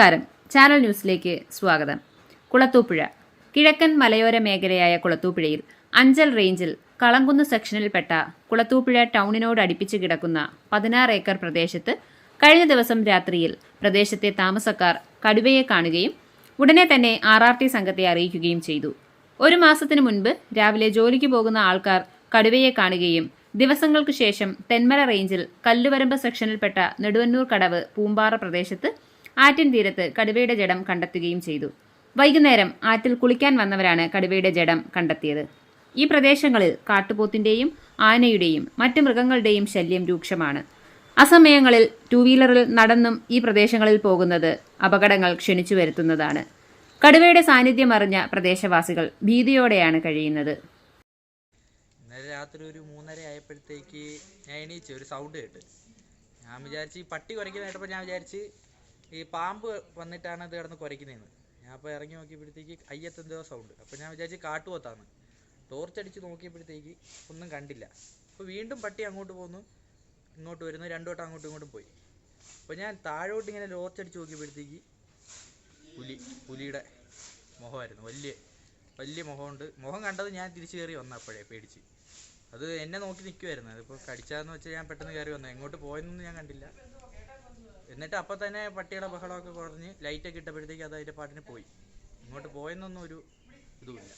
നമസ്കാരം. ചാനൽ ന്യൂസിലേക്ക് സ്വാഗതം. കുളത്തൂപ്പുഴ. കിഴക്കൻ മലയോര മേഖലയായ കുളത്തൂപ്പുഴയിൽ അഞ്ചൽ റേഞ്ചിൽ കളങ്കുന്ന് സെക്ഷനിൽപ്പെട്ട കുളത്തൂപ്പുഴ ടൗണിനോട് അടുപ്പിച്ച് കിടക്കുന്ന പതിനാറ് ഏക്കർ പ്രദേശത്ത് കഴിഞ്ഞ ദിവസം രാത്രിയിൽ പ്രദേശത്തെ താമസക്കാർ കടുവയെ കാണുകയും ഉടനെ തന്നെ ആർ ആർ ടി സംഘത്തെ അറിയിക്കുകയും ചെയ്തു. ഒരു മാസത്തിനു മുൻപ് രാവിലെ ജോലിക്ക് പോകുന്ന ആൾക്കാർ കടുവയെ കാണുകയും ദിവസങ്ങൾക്ക് ശേഷം തെന്മല റേഞ്ചിൽ കല്ലുവരമ്പ് സെക്ഷനിൽപ്പെട്ട നെടുവന്നൂർ കടവ് പൂമ്പാറ പ്രദേശത്ത് ആറ്റിൻ തീരത്ത് കടുവയുടെ ജഡം കണ്ടെത്തുകയും ചെയ്തു. വൈകുന്നേരം ആറ്റിൽ കുളിക്കാൻ വന്നവരാണ് കടുവയുടെ ജഡം കണ്ടെത്തിയത്. ഈ പ്രദേശങ്ങളിൽ കാട്ടുപോത്തിന്റെയും ആനയുടെയും മറ്റ് മൃഗങ്ങളുടെയും ശല്യം രൂക്ഷമാണ്. അസമയങ്ങളിൽ ടൂ വീലറിൽ നടന്നും ഈ പ്രദേശങ്ങളിൽ പോകുന്നത് അപകടങ്ങൾ ക്ഷണിച്ചു വരുത്തുന്നതാണ്. കടുവയുടെ സാന്നിധ്യം അറിഞ്ഞ പ്രദേശവാസികൾ ഭീതിയോടെയാണ് കഴിയുന്നത്. ഇന്നലെ രാത്രി ഒരു മൂന്നര ആയപ്പോഴത്തേക്ക് ഞാൻ എണീച്ചു ഒരു സൗണ്ട് കേട്ട്. ഞാൻ വിചാരിച്ച് ഈ പട്ടി കുറയ്ക്കുന്ന കേട്ടപ്പോൾ ഞാൻ വിചാരിച്ച് ഈ പാമ്പ് വന്നിട്ടാണ് ഇത് കിടന്ന് കുരയ്ക്കുന്നതെന്ന്. ഞാൻ അപ്പോൾ ഇറങ്ങി നോക്കിയപ്പോഴത്തേക്ക് അയ്യത്ത് എന്തോ സൗണ്ട് അപ്പോൾ ഞാൻ വിചാരിച്ച് കാട്ടുപോത്താന്ന് ടോർച്ച് അടിച്ച് നോക്കിയപ്പോഴത്തേക്ക് ഒന്നും കണ്ടില്ല. അപ്പോൾ വീണ്ടും പട്ടി അങ്ങോട്ട് പോന്നു. ഇങ്ങോട്ട് വരുന്നു. രണ്ടോട്ടം അങ്ങോട്ടും ഇങ്ങോട്ടും പോയി. അപ്പോൾ ഞാൻ താഴോട്ട് ഇങ്ങനെ ടോർച്ച് അടിച്ച് നോക്കിയപ്പോഴത്തേക്ക് പുലി പുലിയുടെ മുഖമായിരുന്നു. വലിയ വലിയ മുഖമുണ്ട്. മുഖം കണ്ടത് ഞാൻ തിരിച്ചു കയറി വന്ന അപ്പോഴേ പേടിച്ച്. അത് എന്നെ നോക്കി നിൽക്കുമായിരുന്നു അതിപ്പോൾ കടിച്ചാന്ന് വെച്ചാൽ ഞാൻ പെട്ടെന്ന് കയറി വന്നു. എങ്ങോട്ട് പോയെന്നൊന്നും ഞാൻ കണ്ടില്ല. എന്നിട്ട് അപ്പം തന്നെ പട്ടിയുടെ ബഹളമൊക്കെ കുറഞ്ഞ് ലൈറ്റൊക്കെ ഇട്ടപ്പോഴത്തേക്ക് അത് അതിന്റെ പാട്ടിന് പോയി. ഇങ്ങോട്ട് പോയെന്നൊന്നും ഒരു ഇതുമില്ല.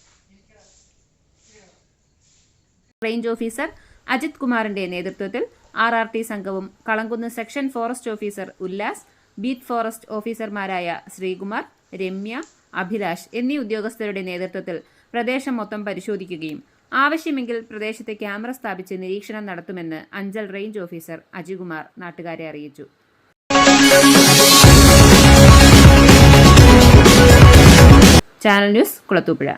റേഞ്ച് ഓഫീസർ അജിത് കുമാറിന്റെ നേതൃത്വത്തിൽ ആർ ആർ ടി സംഘവും Kalankunnu section forest officer Ullas beat forest ഓഫീസർമാരായ ശ്രീകുമാർ രമ്യ അഭിലാഷ് എന്നീ ഉദ്യോഗസ്ഥരുടെ നേതൃത്വത്തിൽ പ്രദേശം മൊത്തം പരിശോധിക്കുകയും ആവശ്യമെങ്കിൽ പ്രദേശത്തെ ക്യാമറ സ്ഥാപിച്ച് നിരീക്ഷണം നടത്തുമെന്ന് അഞ്ചൽ റേഞ്ച് ഓഫീസർ അജികുമാർ നാട്ടുകാരെ അറിയിച്ചു. Channel news Kulathupuzha.